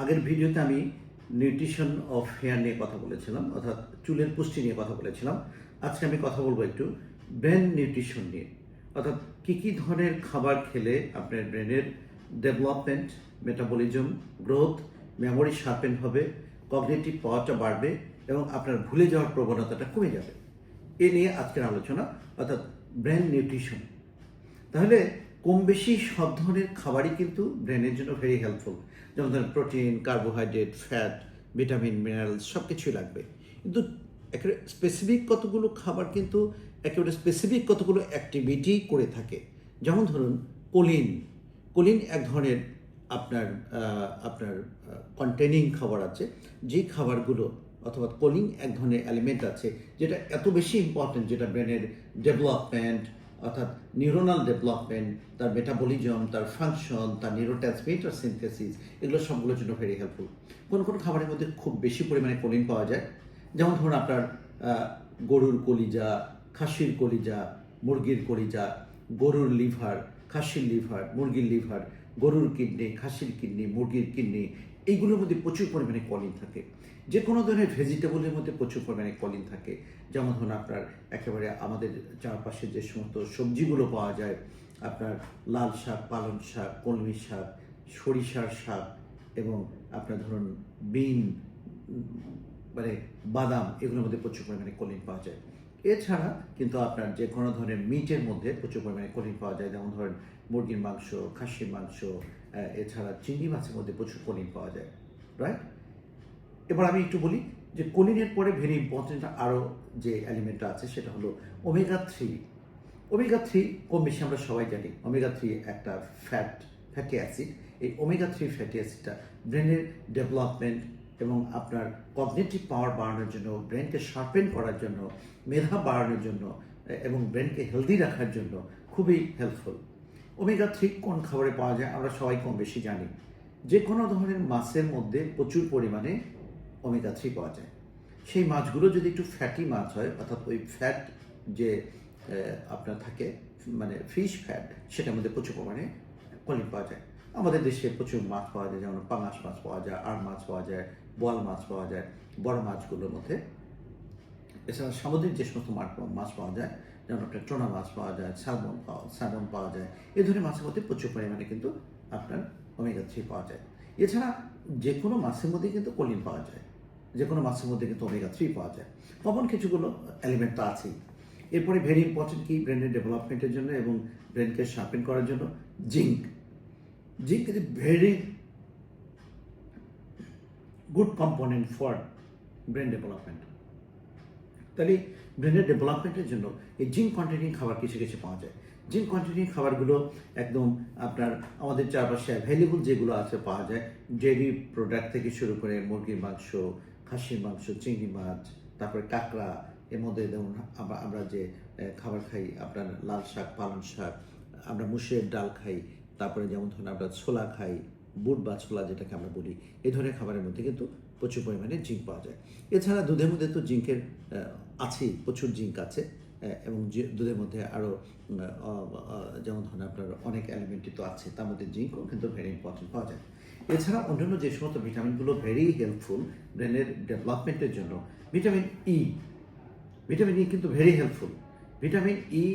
আগের ভিডিওতে আমি নিউট্রিশন অফ হেয়ার নিয়ে কথা বলেছিলাম, অর্থাৎ চুলের পুষ্টি নিয়ে কথা বলেছিলাম। আজকে আমি কথা বলব একটু ব্রেন নিউট্রিশন নিয়ে। অর্থাৎ কী কী ধরনের খাবার খেলে আপনার ব্রেনের development, metabolism, growth, memory sharpen হবে, কগনেটিভ পাওয়ারটা বাড়বে এবং আপনার ভুলে যাওয়ার প্রবণতাটা কমে যাবে। এ নিয়ে আজকের আলোচনা, অর্থাৎ ব্রেন নিউট্রিশন। তাহলে কম বেশি সব ধরনের খাবারই কিন্তু ব্রেনের জন্য ভেরি হেল্পফুল যেমন ধরেন protein carbohydrate fat vitamin minerals সব কিছুই লাগবে। কিন্তু একেবারে স্পেসিফিক কতগুলো খাবার কিন্তু একেবারে স্পেসিফিক কতগুলো অ্যাক্টিভিটি করে থাকে। যেমন ধরুন কোলিন। কোলিন এক ধরনের আপনার আপনার কন্টেনিং খাবার আছে। যেই খাবারগুলো অথবা কোলিং এক ধরনের এলিমেন্ট আছে যেটা এত বেশি ইম্পর্টেন্ট যেটা ব্রেনের ডেভেলপমেন্ট অর্থাৎ নিউরোনাল ডেভেলপমেন্ট তার মেটাবলিজম তার ফাংশন তার নিউরোট্রান্সমিটার সিনথেসিস এগুলো সবগুলোর জন্য ভেরি হেল্পফুল কোন কোন খাবারের মধ্যে খুব বেশি পরিমাণে কোলিন পাওয়া যায়? যেমন ধরুন আপনার গরুর কলিজা, খাসির কলিজা, মুরগির কলিজা, গরুর লিভার খাসির লিভার মুরগির লিভার গরুর কিডনি, খাসির কিডনি, মুরগির কিডনি এইগুলোর মধ্যে প্রচুর পরিমাণে কলিন থাকে। যে কোনো ধরনের ভেজিটেবলের মধ্যে প্রচুর পরিমাণে কলিন থাকে। যেমন ধরুন আপনার একেবারে আমাদের চারপাশে যে সমস্ত সবজিগুলো পাওয়া যায়, আপনার লাল শাক, পালং শাক, কলমি শাক, সরিষার শাক এবং আপনার ধরুন বিন মানে বাদাম, এগুলোর মধ্যে প্রচুর পরিমাণে কলিন পাওয়া যায়। এছাড়া কিন্তু আপনার যে কোনো ধরনের মিটের মধ্যে প্রচুর পরিমাণে কলিন পাওয়া যায়। যেমন ধরেন মুরগির মাংস, খাসির মাংস এছাড়া চিংড়ি মাছের মধ্যে প্রচুর কলিন পাওয়া যায় রাইট এবার আমি একটু বলি যে কলিনের পরে ভেরি ইম্পর্টেন্ট আরও যে এলিমেন্টটা আছে সেটা হলো ওমেগা থ্রি ওমেগা থ্রি কম বেশি আমরা সবাই জানি ওমেগা থ্রি একটা ফ্যাট ফ্যাটি অ্যাসিড এই ওমেগা থ্রি ফ্যাটি অ্যাসিডটা ব্রেনের ডেভেলপমেন্ট এবং আপনার কগনেটিভ পাওয়ার বাড়ানোর জন্য ব্রেনকে শার্পেন করার জন্য, মেধা বাড়ানোর জন্য, এবং ব্রেনকে হেলদি রাখার জন্য খুবই হেল্পফুল ওমেগা থ্রি কোন খাবারে পাওয়া যায় আমরা সবাই কম বেশি জানি। যে কোনো ধরনের মাছের মধ্যে প্রচুর পরিমাণে ওমেগা থ্রি পাওয়া যায়। সেই মাছগুলো যদি একটু ফ্যাটি মাছ হয়, অর্থাৎ ওই ফ্যাট যে আপনার থাকে মানে ফিশ ফ্যাট, সেটার মধ্যে প্রচুর পরিমাণে কলিন পাওয়া যায়। আমাদের দেশে প্রচুর মাছ পাওয়া যায়, যেমন পাঙাশ মাছ পাওয়া যায় আর মাছ পাওয়া যায়, বোয়াল মাছ পাওয়া যায়, বড় মাছগুলোর মধ্যে। এছাড়া সামুদ্রিক যে সমস্ত মাছ পাওয়া যায় যেমন আপনার টোনা মাছ পাওয়া যায় স্যালমন পাওয়া স্যালমন পাওয়া যায়, এ ধরনের মাছের মধ্যে প্রচুর পরিমাণে কিন্তু আপনার ওমেগা থ্রি পাওয়া যায়। এছাড়া যে কোনো মাছের মধ্যে কিন্তু কলিন পাওয়া যায় যে কোনো মাছের মধ্যে কিন্তু ওমেগা থ্রি পাওয়া যায়। কমন কিছুগুলো এলিমেন্ট তো আছেই। এরপরে ভেরি ইম্পর্টেন্ট কি? ব্রেনের ডেভেলপমেন্টের জন্য এবং ব্রেনকে শার্পেন করার জন্য zinc zinc is very good component for brain development তাহলে ব্রেনের ডেভেলপমেন্টের জন্য এই জিঙ্ক কন্টেনিং খাবার কিছু কিছু পাওয়া যায়। জিঙ্ক কন্টেনিং খাবারগুলো একদম আপনার আমাদের চারপাশে অ্যাভেলেবল যেগুলো আছে পাওয়া যায়। ডেয়ারি প্রোডাক্ট থেকে শুরু করে মুরগির মাংস, খাসির মাংস, চিংড়ি মাছ, তারপরে কাঁকড়া, এর মধ্যে যেমন আমরা আমরা যে খাবার খাই, আপনার লাল শাক, পালং শাক, আমরা মুসুরের ডাল খাই, তারপরে যেমন ধরুন আমরা ছোলা খাই বুট বা ছোলা যেটাকে আমরা বলি, এই ধরনের খাবারের মধ্যে কিন্তু প্রচুর পরিমাণে জিঙ্ক পাওয়া যায়। এছাড়া দুধের মধ্যে তো জিঙ্কের আছেই, প্রচুর জিঙ্ক আছে এবং দুধের মধ্যে আরও যেমন ধরুন আপনার অনেক এলিমেন্টই তো আছে, তার মধ্যে জিঙ্কও কিন্তু ভেরি ইম্পর্টেন্ট পাওয়া যায়। এছাড়া অন্যান্য যে সমস্ত ভিটামিনগুলো ভেরি হেল্পফুল ব্রেনের ডেভেলপমেন্টের জন্য ভিটামিন ই ভিটামিন ই কিন্তু ভেরি হেল্পফুল ভিটামিন ই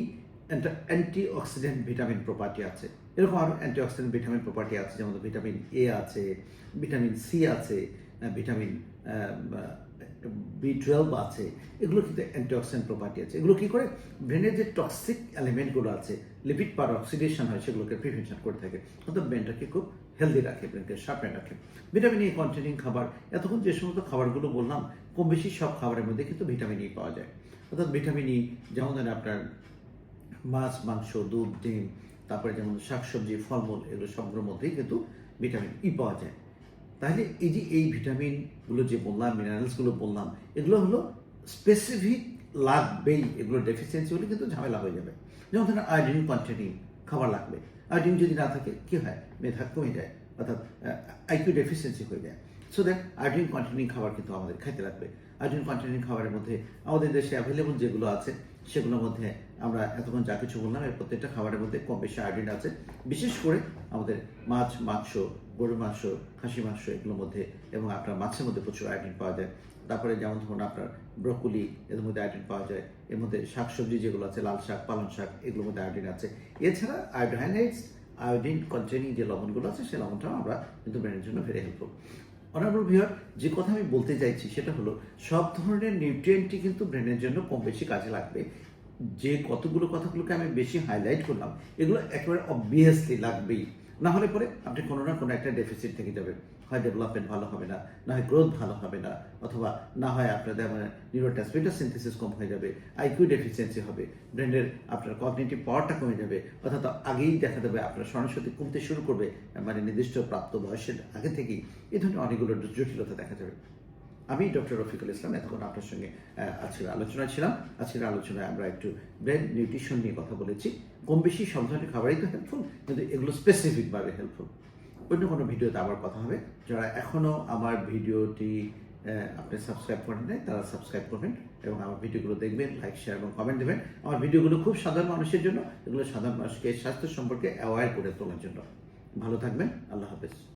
একটা অ্যান্টি অক্সিডেন্ট ভিটামিন প্রপার্টি আছে। এরকম আরও অ্যান্টি অক্সিডেন্ট ভিটামিন প্রপার্টি আছে, যেমন ভিটামিন এ আছে, ভিটামিন সি আছে ভিটামিন বি টুয়েলভ আছে। এগুলো কিন্তু অ্যান্টিঅক্সিডেন্ট প্রপার্টি আছে। এগুলো কি করে? ব্রেনের যে টক্সিক এলিমেন্টগুলো আছে লিপিড পার অক্সিডেশন হয়, সেগুলোকে প্রিভেনশন করে থাকে। অর্থাৎ ব্রেনটাকে খুব হেলদি রাখে ব্রেনকে শার্পেন রাখে। ভিটামিন ই কন্টেনিং খাবার, এতক্ষণ যে সমস্ত খাবারগুলো বললাম কম বেশি সব খাবারের মধ্যে কিন্তু ভিটামিন ই পাওয়া যায়। অর্থাৎ ভিটামিন ই যেমন ধরেন আপনার মাছ, মাংস, দুধ, ডিম, তারপরে যেমন শাকসবজি, ফলমূল, এগুলো সবগুলোর মধ্যেই কিন্তু ভিটামিন ই পাওয়া যায়। তাহলে এই যে এই ভিটামিনগুলো যে বললাম মিনারেলসগুলো বললাম, এগুলো হলো স্পেসিফিক লাগবেই। এগুলো ডেফিসিয়েন্সি হলে কিন্তু ঝামেলা হয়ে যাবে। যেমন ধরেন আয়োডিন কন্টেনিং খাবার লাগবে। আয়োডিন যদি না থাকে, কি হয়? মেধা কমে যায়, অর্থাৎ আইকিউ ডেফিসিয়েন্সি হয়ে যায়। সো দ্যাট আয়োডিন কন্টেনিং খাবার কিন্তু আমাদের খাইতে লাগবে। আয়োডিন কন্টেনিং খাবারের মধ্যে আমাদের দেশে অ্যাভেলেবল যেগুলো আছে সেগুলোর মধ্যে আমরা এতক্ষণ যা কিছু বললাম, এর প্রত্যেকটা খাবারের মধ্যে কম বেশি আয়োডিন আছে। বিশেষ করে আমাদের মাছ, মাংস, গরুর মাংস খাসি মাংস এগুলোর মধ্যে এবং আপনার মাছের মধ্যে প্রচুর আয়োডিন পাওয়া যায়। তারপরে যেমন ধরুন আপনার ব্রকুলি এর মধ্যে আয়োডিন পাওয়া যায়। এর মধ্যে শাকসবজি যেগুলো আছে, লাল শাক, পালং শাক এগুলোর মধ্যে আয়োডিন আছে। এছাড়া আয়োডাইনাইডস আয়োডিন কন্টেনিং যে লবণগুলো আছে সেই লবণটাও আমরা কিন্তু ব্রেনের জন্য ভেরি হেল্পফুল অনারেবল বিহার যে কথা আমি বলতে চাইছি সেটা হলো, সব ধরনের নিউট্রিয়েন্টই কিন্তু ব্রেনের জন্য কম বেশি কাজে লাগবে। যে কতগুলো কথাগুলোকে আমি বেশি হাইলাইট করলাম, এগুলো একেবারে অবভিয়াসলি লাগবেই। না হলে পরে আপনি কোনো না কোনো একটা ডেফিসিট থেকে যাবেন। হয় ডেভেলপমেন্ট ভালো হবে না না হয় গ্রোথ ভালো হবে না, অথবা না হয় আপনাদের মানে নিউরোট্রান্সমিটার সিনথেসিস কম হয়ে যাবে আইকিউ ডেফিসিয়েন্সি হবে ব্রেনের আপনার কগনিটিভ পাওয়ারটা কমে যাবে, অর্থাৎ আগেই দেখা দেবে আপনার স্মরণশক্তি কমতে শুরু করবে মানে নির্দিষ্ট প্রাপ্ত বয়সের আগে থেকেই। এ ধরনের অনেকগুলো জটিলতা দেখা যাবে। আমি ডক্টর রফিকুল ইসলাম এতক্ষণ আপনার সঙ্গে আজকের আলোচনায় ছিলাম। আজকের আলোচনায় আমরা একটু ব্রেন নিউট্রিশন নিয়ে কথা বলেছি। কম বেশি সব ধরনের খাবারই তো হেল্পফুল কিন্তু এগুলো স্পেসিফিকভাবে হেল্পফুল অন্য কোনো ভিডিওতে আবার কথা হবে। যারা এখনও আমার ভিডিওটি আপনি সাবস্ক্রাইব করেন নাই, তারা সাবস্ক্রাইব করবেন এবং আমার ভিডিওগুলো দেখবেন লাইক শেয়ার এবং কমেন্ট দেবেন। আমার ভিডিওগুলো খুব সাধারণ মানুষের জন্য। এগুলো সাধারণ মানুষকে স্বাস্থ্য সম্পর্কে অ্যাওয়ার করে তোলার জন্য। ভালো থাকবেন। আল্লাহ হাফেজ।